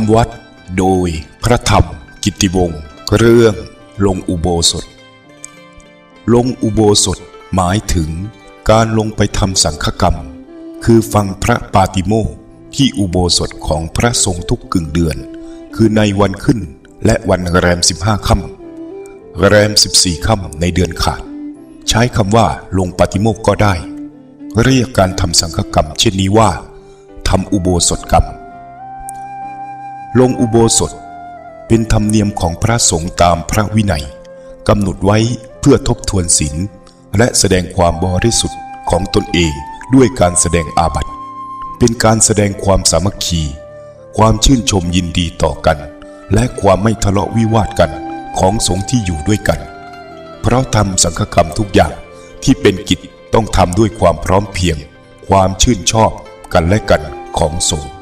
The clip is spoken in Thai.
ำวัดโดยพระธรรมกิติวงศ์เรื่องลงอุโบสถ ลงอุโบสถหมายถึงการลงไปทำสังฆกรรม คือฟังพระปาติโมกที่อุโบสถของพระสงฆ์ทุกกึ่งเดือน คือในวันขึ้นและวันแรมสิบห้าค่ำแรมสิบสี่ค่ำในเดือนขาด ใช้คำว่าลงปาติโมกก็ได้ เรียกการทำสังฆกรรมเช่นนี้ว่าทำอุโบสถกรรม ลงอุโบสถ เป็นธรรมเนียมของพระสงฆ์ตามพระวินัยกำหนดไว้เพื่อทบทวนศีลและแสดงความบริสุทธิ์ของตนเองด้วยการแสดงอาบัติ เป็นการแสดงความสามัคคี ความชื่นชมยินดีต่อกัน และความไม่ทะเลาะวิวาทกันของสงฆ์ที่อยู่ด้วยกัน เพราะทำสังฆกรรมทุกอย่างที่เป็นกิจต้องทำด้วยความพร้อมเพรียง ความชื่นชอบกันและกันของสงฆ์